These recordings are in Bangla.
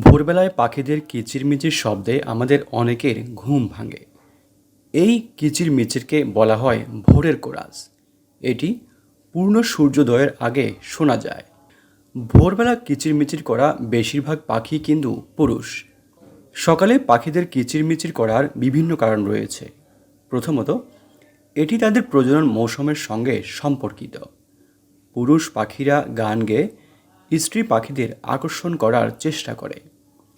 ভোরবেলায় পাখিদের কিচিরমিচির শব্দে আমাদের অনেকের ঘুম ভাঙে। এই কিচিরমিচিরকে বলা হয় ভোরের কোরাস। এটি পূর্ণ সূর্যোদয়ের আগে শোনা যায়। ভোরবেলা কিচিরমিচির করা বেশিরভাগ পাখি কিন্তু পুরুষ। সকালে পাখিদের কিচিরমিচির করার বিভিন্ন কারণ রয়েছে। প্রথমত, এটি তাদের প্রজনন মৌসুমের সঙ্গে সম্পর্কিত। পুরুষ পাখিরা গান গেয়ে স্ত্রী পাখিদের আকর্ষণ করার চেষ্টা করে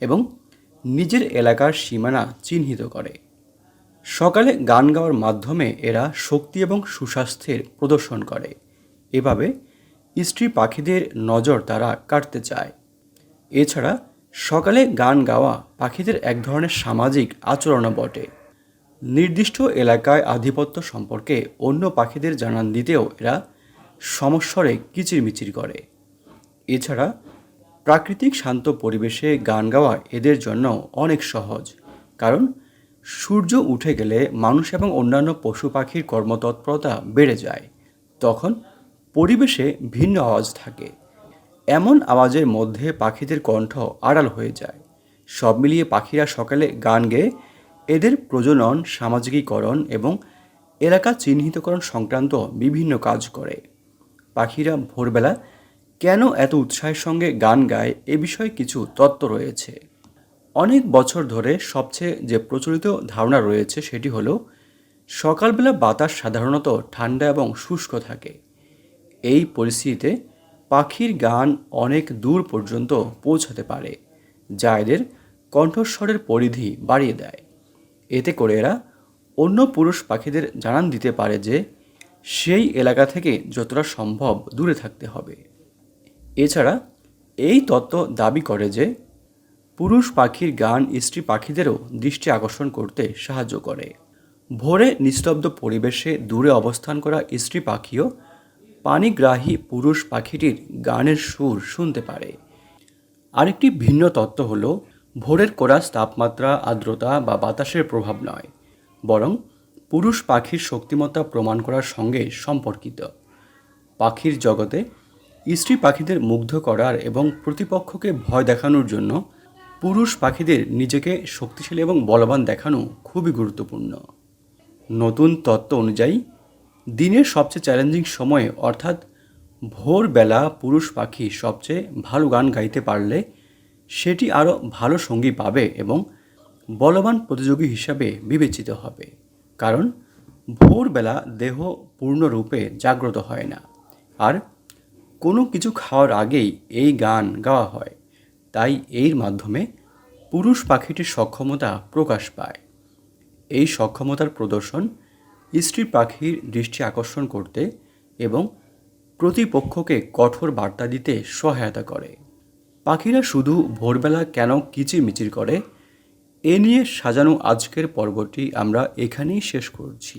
এবং নিজের এলাকার সীমানা চিহ্নিত করে। সকালে গান গাওয়ার মাধ্যমে এরা শক্তি এবং সুস্বাস্থ্যের প্রদর্শন করে। এভাবে স্ত্রী পাখিদের নজর তারা কাটতে চায়। এছাড়া সকালে গান গাওয়া পাখিদের এক ধরনের সামাজিক আচরণও বটে। নির্দিষ্ট এলাকায় আধিপত্য সম্পর্কে অন্য পাখিদের জানান দিতেও এরা সমস্বরে কিচিরমিচির করে। এছাড়া প্রাকৃতিক শান্ত পরিবেশে গান গাওয়া এদের জন্য অনেক সহজ। কারণ সূর্য উঠে গেলে মানুষ এবং অন্যান্য পশু পাখির কর্মতৎপরতা বেড়ে যায়। তখন পরিবেশে ভিন্ন আওয়াজ থাকে। এমন আওয়াজের মধ্যে পাখিদের কণ্ঠ আড়াল হয়ে যায়। সব মিলিয়ে পাখিরা সকালে গান গেয়ে এদের প্রজনন, সামাজিকীকরণ এবং এলাকা চিহ্নিতকরণ সংক্রান্ত বিভিন্ন কাজ করে। পাখিরা ভোরবেলা কেন এত উৎসাহের সঙ্গে গান গায় এ বিষয়ে কিছু তত্ত্ব রয়েছে। অনেক বছর ধরে সবচেয়ে যে প্রচলিত ধারণা রয়েছে সেটি হলো, সকালবেলা বাতাস সাধারণত ঠান্ডা এবং শুষ্ক থাকে। এই পরিস্থিতিতে পাখির গান অনেক দূর পর্যন্ত পৌঁছাতে পারে, যা এদের কণ্ঠস্বরের পরিধি বাড়িয়ে দেয়। এতে করে এরা অন্য পুরুষ পাখিদের জানান দিতে পারে যে, সেই এলাকা থেকে যতটা সম্ভব দূরে থাকতে হবে। এছাড়া এই তত্ত্ব দাবি করে যে পুরুষ পাখির গান স্ত্রী পাখিদেরও দৃষ্টি আকর্ষণ করতে সাহায্য করে। ভোরে নিস্তব্ধ পরিবেশে দূরে অবস্থান করা স্ত্রী পাখিও পানিগ্রাহী পুরুষ পাখিটির গানের সুর শুনতে পারে। আরেকটি ভিন্ন তত্ত্ব হল, ভোরের কোরাস তাপমাত্রা, আর্দ্রতা বা বাতাসের প্রভাব নয়, বরং পুরুষ পাখির শক্তিমত্তা প্রমাণ করার সঙ্গে সম্পর্কিত। পাখির জগতে স্ত্রী পাখিদের মুগ্ধ করার এবং প্রতিপক্ষকে ভয় দেখানোর জন্য পুরুষ পাখিদের নিজেকে শক্তিশালী এবং বলবান দেখানো খুবই গুরুত্বপূর্ণ। নতুন তত্ত্ব অনুযায়ী, দিনের সবচেয়ে চ্যালেঞ্জিং সময়ে অর্থাৎ ভোরবেলা পুরুষ পাখি সবচেয়ে ভালো গান গাইতে পারলে সেটি আরও ভালো সঙ্গী পাবে এবং বলবান প্রতিযোগী হিসাবে বিবেচিত হবে। কারণ ভোরবেলা দেহ পূর্ণরূপে জাগ্রত হয় না। আর কোনো কিছু খাওয়ার আগেই এই গান গাওয়া হয়। তাই এর মাধ্যমে পুরুষ পাখিটির সক্ষমতা প্রকাশ পায়। এই সক্ষমতার প্রদর্শন স্ত্রী পাখির দৃষ্টি আকর্ষণ করতে এবং প্রতিপক্ষকে কঠোর বার্তা দিতে সহায়তা করে। পাখিরা শুধু ভোরবেলা কেন কিচিরমিচির করে, এ নিয়ে সাজানো আজকের পর্বটি আমরা এখানেই শেষ করছি।